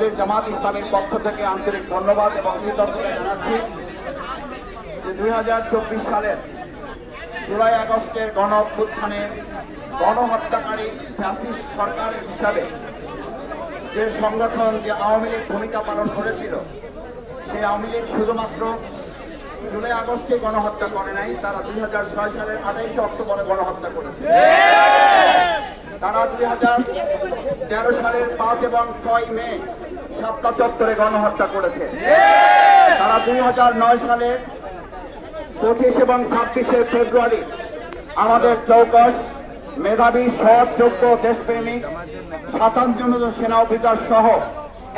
বাংলাদেশ জামাত ইসলামের পক্ষ থেকে আন্তরিক ধন্যবাদ এবং কৃতজ্ঞতা জানাচ্ছি যে দুই হাজার চব্বিশ সালের জুলাই আগস্টের গণ অভ্যুত্থানে গণহত্যাকারী ফ্যাসিস্ট সরকার হিসাবে যে সংগঠন যে আওয়ামী লীগ ভূমিকা পালন করেছিল সেই আওয়ামী লীগ শুধুমাত্র জুলাই আগস্টে গণহত্যা করে নাই তারা দুই হাজার ছয় সালের আঠাইশে অক্টোবরে গণহত্যা করেছে। তারা দুই হাজার তেরো সালের পাঁচ এবং ছয় মে সাতটা চত্বরে গণহত্যা করেছে। তারা দুই হাজার নয় সালের পঁচিশ এবং ছাব্বিশে ফেব্রুয়ারি আমাদের চৌকস মেধাবী সৎ যোগ্য দেশপ্রেমিক সাতান্ন জন সেনা অফিসার সহ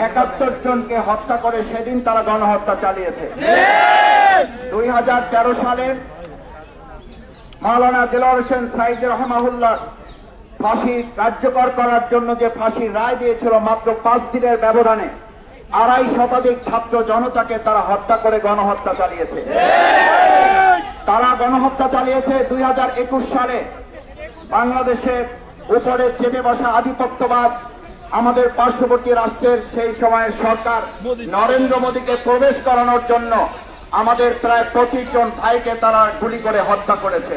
একাত্তর জনকে হত্যা করে সেদিন তারা গণহত্যা চালিয়েছে। দুই হাজার তেরো সালের মাওলানা দিলর হোসেন সাইদ রহমাহুল্লাহ ফাঁসি কার্যকর করার জন্য যে ফাঁসির রায় দিয়েছিল মাত্র পাঁচ দিনের ব্যবধানে, আড়াই শতাধিক ছাত্র জনতাকে তারা হত্যা করে গণহত্যা চালিয়েছে। তারা গণহত্যা চালিয়েছে দুই হাজার একুশ সালে। বাংলাদেশের উপরে চেপে বসা আধিপত্যবাদ আমাদের পার্শ্ববর্তী রাষ্ট্রের সেই সময়ের সরকার নরেন্দ্র মোদীকে প্রবেশ করানোর জন্য আমাদের প্রায় পঁচিশ জন ভাইকে তারা গুলি করে হত্যা করেছে।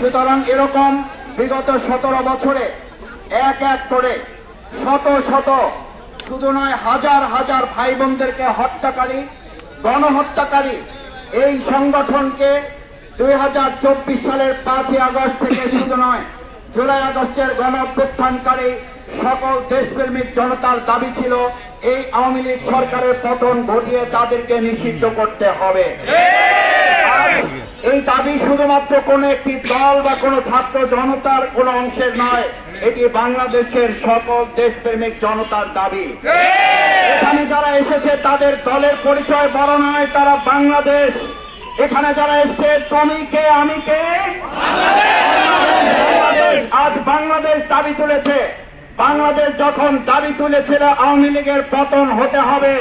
সুতরাং এরকম বিগত সতেরো বছরে এক এক করে শত শত, শুধু নয়, হাজার হাজার ভাই বোনদেরকে হত্যাকারী, গণহত্যাকারী এই সংগঠনকে দুই হাজার চব্বিশ সালের পাঁচই আগস্ট থেকে শুধু নয়, জুলাই আগস্টের গণ সকল দেশপ্রেমিক জনতার দাবি ছিল, এই আওয়ামী লীগ সরকারের পতন ঘটিয়ে তাদেরকে নিষিদ্ধ করতে হবে। এই দাবি শুধুমাত্র কোন একটি দল বা কোন ছাত্র জনতার কোন অংশের নয়, এটি বাংলাদেশের সকল দেশপ্রেমিক জনতার দাবি। এখানে যারা এসেছে, তাদের দলের পরিচয় বড় নয় তারা বাংলাদেশ। এখানে যারা এসছে, তুমি কে, আমি কে? আজ বাংলাদেশ দাবি তুলেছে। বাংলাদেশ যখন দাবি তুলেছিল, আওয়ামী লীগের পতন হতে হবে।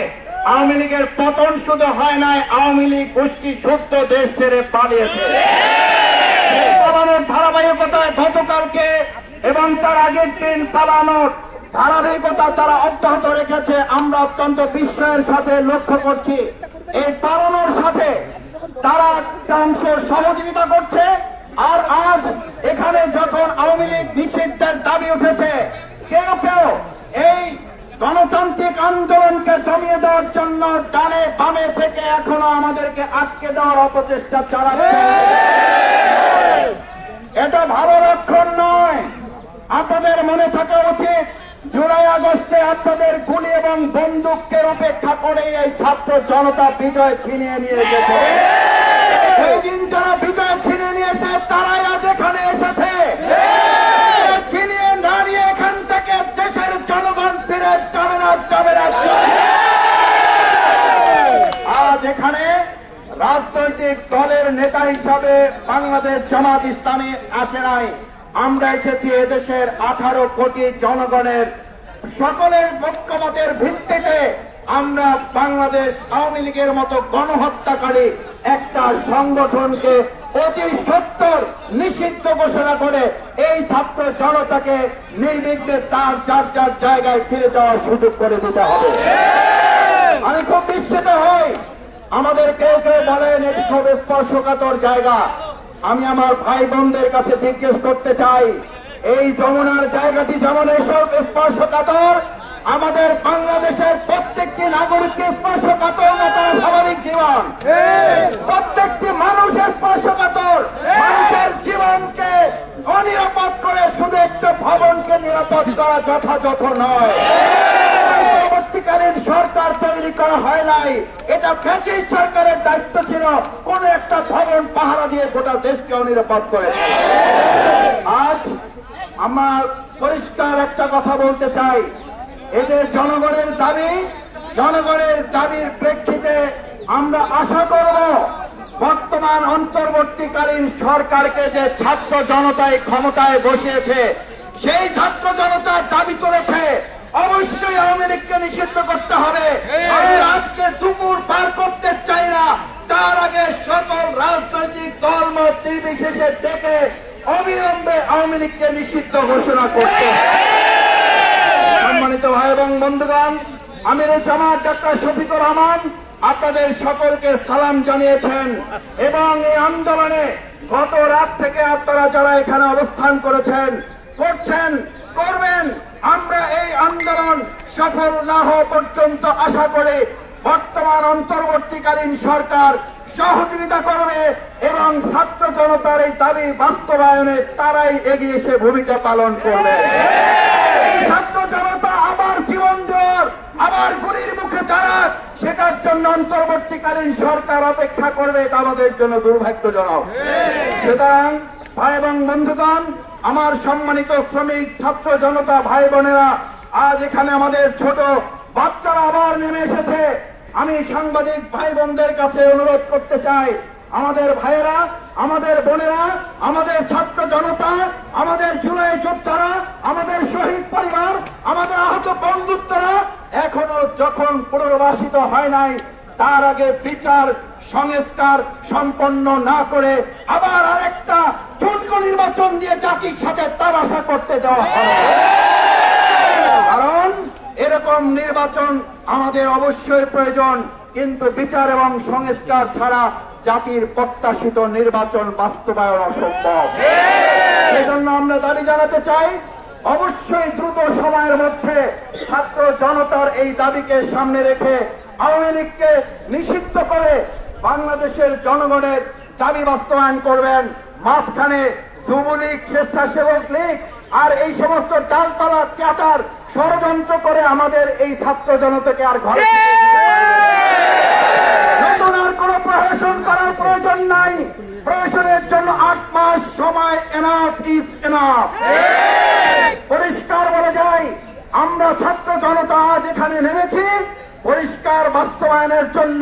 আওয়ামী লীগের পতন শুধু হয় নাই, আওয়ামী লীগ গোষ্ঠী সত্য দেশ ছেড়ে পালিয়েছে। পালানোর ধারাবাহিকতায় গতকালকে এবং তার আগের দিন পালানোর ধারাবাহিকতা তারা অব্যাহত রেখেছে, আমরা অত্যন্ত বিস্ময়ের সাথে লক্ষ্য করছি। এই পালানোর সাথে তারা অংশ সহযোগিতা করছে, আর আজ এখানে যখন আওয়ামী লীগ নিষিদ্ধের দাবি উঠেছে, কেউ কেউ এই গণতান্ত্রিক আন্দোলনকে দমিয়ে জন্য ডানে বামে থেকে এখনও আমাদেরকে আটকে দেওয়ার অপচেষ্টা চালাচ্ছে। এটা ভালো লক্ষণ নয়। আপনাদের মনে থাকা উচিত, জুলাই আগস্টে আপনাদের গুলি এবং বন্দুককে অপেক্ষা করে এই ছাত্র জনতা বিজয় ছিনিয়ে নিয়ে গেছে। রাজনৈতিক দলের নেতা হিসাবে বাংলাদেশ জামাত ইসলামী আসে নাই। আমরা এসেছি এদেশের আঠারো কোটি জনগণের সকলের ঐক্যমতের ভিত্তিতে আমরা বাংলাদেশ আওয়ামী লীগের মতো গণহত্যাকারী একটা সংগঠনকে অতি সত্তর নিষিদ্ধ ঘোষণা করে এই ছাত্র জনতাকে নির্বিঘ্নে তার যার যার জায়গায় ফিরে যাওয়ার সুযোগ করে দিতে হবে আমি খুব বিস্মিত হই আমাদের কেউ কেউ বলেন এটি খুব স্পর্শকাতর জায়গা? আমি আমার ভাই বোনদের কাছে জিজ্ঞেস করতে চাই, এই যমুনার জায়গাটি যেমন এসব স্পর্শকাতর, আমাদের বাংলাদেশের প্রত্যেকটি নাগরিককে স্পর্শকাতর না, তার স্বাভাবিক জীবন। প্রত্যেকটি মানুষ স্পর্শকাতর। মানুষের জীবনকে অনিরাপদ করে শুধু একটা ভবনকে নিরাপদ করা যথাযথ নয়। করা হয় নাই। এটা ফ্যাসিস্ট সরকারের দায়িত্ব ছিল। কোন একটা ভবন পাহারা দিয়ে গোটা দেশকে অনিরাপদ করে। আজ আমার পরিষ্কার একটা কথা বলতে চাই। এদের জনগণের দাবি, জনগণের দাবির প্রেক্ষিতে আমরা আশা করব, বর্তমান অন্তর্বর্তীকালীন সরকারকে যে ছাত্র জনতায় ক্ষমতায় বসিয়েছে, সেই ছাত্র জনতার দাবি করেছে, অবশ্যই আওয়ামী লীগকে নিষিদ্ধ করতে হবে আমরা আজকে দুপুর পার করতে চাই না তার আগে সকল রাজনৈতিক দল নির্বিশেষে ডেকে অবিলম্বে আওয়ামী লীগকে নিষিদ্ধ ঘোষণা করতে সম্মানিত ভাই এবং বন্ধুগণ, আমির জামাত ডাক্তার শফিকুর রহমান আপনাদের সকলকে সালাম জানিয়েছেন এবং এই আন্দোলনে গত রাত থেকে আপনারা যারা এখানে অবস্থান করেছেন, করছেন, করবেন, আমরা এই আন্দোলন সফল না হওয়া পর্যন্ত আশা করি বর্তমান অন্তর্বর্তীকালীন সরকার সহযোগিতা করবে এবং ছাত্র জনতার এই দাবি বাস্তবায়নে তারাই এগিয়ে এসে ভূমিকা পালন করবে। ছাত্র জনতা আবার জীবন দেওয়ার আবার গুলির মুখে দাঁড়াক সেটার জন্য অন্তর্বর্তীকালীন সরকার অপেক্ষা করবে, এটা আমাদের জন্য দুর্ভাগ্যজনক। সুতরাং ভাই এবং বন্ধুগণ, আমার সম্মানিত শ্রমিক, ছাত্র জনতা ভাই বোনেরা, আজ এখানে আমাদের ছোট বাচ্চারা আবার নেমে এসেছে। আমি সাংবাদিক ভাই বোনদের কাছে অনুরোধ করতে চাই। আমাদের ভাইয়েরা, আমাদের বোনেরা, আমাদের ছাত্র জনতা, আমাদের জুলাই যোদ্ধারা, আমাদের শহীদ পরিবার, আমাদের আহত বন্ধুত্বরা, এখনও যখন পুনর্বাসিত হয় নাই, তার আগে বিচার সংস্কার সম্পন্ন না করে আবার আরেকটা ঠুনকো নির্বাচন দিয়ে জাতির সাথে তামাশা করতে দেওয়া হবে। কারণ এরকম নির্বাচন আমাদের অবশ্যই প্রয়োজন, কিন্তু বিচার এবং সংস্কার ছাড়া জাতির প্রত্যাশিত নির্বাচন বাস্তবায়ন অসম্ভব। সেজন্য আমরা দাবি জানাতে চাই, অবশ্যই দ্রুত সময়ের মধ্যে ছাত্র জনতার এই দাবিকে সামনে রেখে আওয়ামী লীগকে নিষিদ্ধ করে বাংলাদেশের জনগণের দাবি বাস্তবায়ন করবেন। মাঝখানে যুবলীগ, স্বেচ্ছাসেবক লীগ আর এই সমস্ত ডালপালা ক্যাটার ষড়যন্ত্র করে আমাদের এই ছাত্র জনতাকে আর ঘরে। নতুন কোন প্রশাসন করার প্রয়োজন নাই। প্রশাসনের জন্য আট মাস সময় এনাফ ইজ এনাফ পরিষ্কার বলা যায়, আমরা ছাত্র জনতা আজ এখানে নেমেছি। পরিষ্কার বাস্তবায়নের জন্য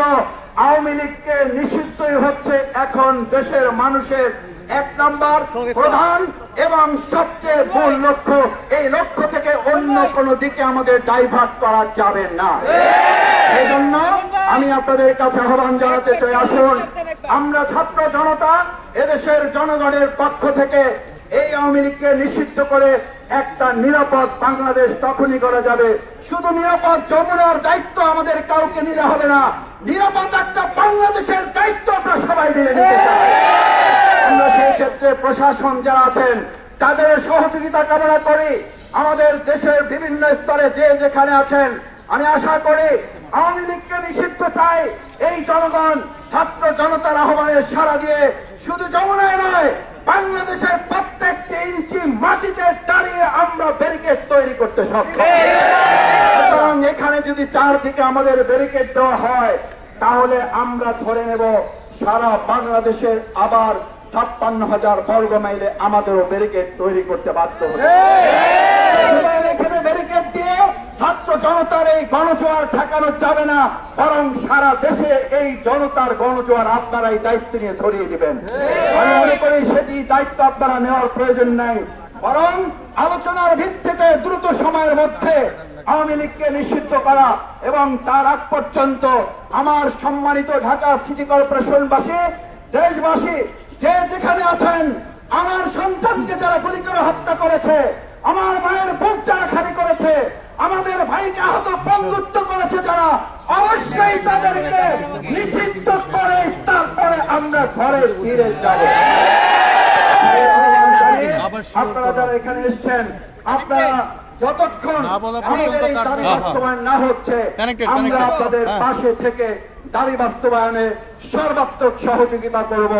আওয়ামী লীগকে নিষিদ্ধই হচ্ছে এখন দেশের মানুষের এক নম্বর প্রধান এবং সবচেয়ে মূল লক্ষ্য এই লক্ষ্য থেকে অন্য কোনো দিকে আমাদের ডাইভার্ট করা যাবে না। এই জন্য আমি আপনাদের কাছে আহ্বান জানাতে চাই আসুন আমরা ছাত্র জনতা এদেশের জনগণের পক্ষ থেকে এই আওয়ামী লীগকে নিষিদ্ধ করে একটা নিরাপদ বাংলাদেশ তখনই করা যাবে। শুধু নিরাপদ যমুনার দায়িত্ব আমাদের কাউকে নিতে হবে না নিরাপদ একটা বাংলাদেশের দায়িত্ব আমরা সবাই মিলে নিতে চাই। আমরা সেই ক্ষেত্রে প্রশাসন যারা আছেন, তাদের সহযোগিতা কামনা করি। আমাদের দেশের বিভিন্ন স্তরে যে যেখানে আছেন, আমি আশা করি আওয়ামী লীগকে নিষিদ্ধ চাই। এই জনগণ ছাত্র জনতার আহ্বানের সারা দিয়ে শুধু যমুনায় নয়, বাংলাদেশের প্রত্যেকটি ইঞ্চি মাটিতে দাঁড়িয়ে আমরা ব্যারিকেড তৈরি করতে সক্ষম। এখানে যদি চারদিকে আমাদের ব্যারিকেড দেওয়া হয়, তাহলে আমরা ধরে নেব সারা বাংলাদেশের আবার ছাপ্পান্ন হাজার বর্গ মাইলে আমাদেরও ব্যারিকেড তৈরি করতে বাধ্য এখানে ব্যারিকেড দিয়ে ছাত্র জনতার এই গণজোয়ার ঠেকানো যাবে না বরং সারা দেশে এই জনতার গণজোয়ার আপনারাই দায়িত্ব নিয়ে ছড়িয়ে দিবেন। আমি মনে করি সেটি দায়িত্ব আপনারা নেওয়ার প্রয়োজন নাই বরং আলোচনার ভিত্তিতে দ্রুত সময়ের মধ্যে আওয়ামী লীগকে নিষিদ্ধ করা এবং তার আগ পর্যন্ত আমার সম্মানিত ঢাকা সিটি কর্পোরেশনবাসী দেশবাসী যে যেখানে আছেন আমার সন্তানকে যারা গুলি করে হত্যা করেছে আমার মায়ের বুক যারা খালি করেছে আমাদের ভাইকে আহত বন্ধুত্ব করেছে যারা অবশ্যই তাদেরকে নিষিদ্ধ করে তারপরে আমরা ঘরে ফিরে যাব আপনারা যারা এখানে এসছেন আপনারা যতক্ষণ আমাদের। বাস্তবায়ন না হচ্ছে আমরা আপনাদের হ্যাঁ। পাশে থেকে দাবি বাস্তবায়নে সর্বাত্মক সহযোগিতা করব।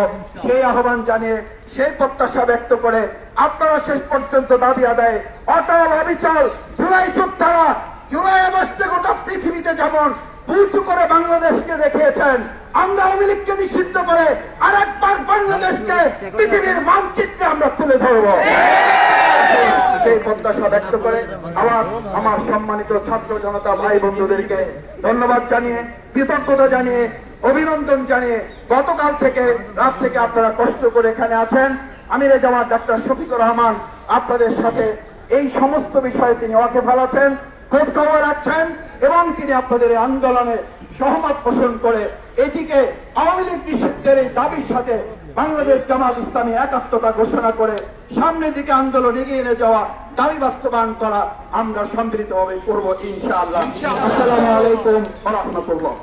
সেই আহ্বান জানিয়ে সেই প্রত্যাশা ব্যক্ত করে আপনারা শেষ পর্যন্ত দাবি আদায়। অটল অবিচল জুলাই যোদ্ধারা জুলাই আগস্টে গোটা পৃথিবীতে যেমন উঁচু করে বাংলাদেশকে দেখিয়েছেন, আমরা আওয়ামী লীগকে নিষিদ্ধ করে আর একবার বাংলাদেশকে পৃথিবীর মানচিত্রে আমরা তুলে ধরবো। সেই প্রত্যাশা ব্যক্ত করে আবার আমার সম্মানিত ছাত্র জনতা, ভাই বন্ধুদেরকে ধন্যবাদ জানিয়ে কৃতজ্ঞতা জানিয়ে, অভিনন্দন জানিয়ে গতকাল থেকে, রাত থেকে আপনারা কষ্ট করে এখানে আছেন। আমির জামাত ডাক্তার শফিকুর রহমান আপনাদের সাথে এই সমস্ত বিষয়ে তিনি ওয়াকেফাল আছেন, খোঁজ খবর রাখছেন এবং তিনি আপনাদের আন্দোলনে সহমত পোষণ করে এটিকে আওয়ামী লীগ নিষিদ্ধের এই দাবির সাথে বাংলাদেশ জামাত ইসলামী একাত্মতা ঘোষণা করে সামনের দিকে আন্দোলন এগিয়ে নিয়ে যাওয়া দাবি বাস্তবায়ন করা আমরা সম্মিলিতভাবে করব ইনশাআল্লাহ আসসালামু আলাইকুম রহমতুল্লাহ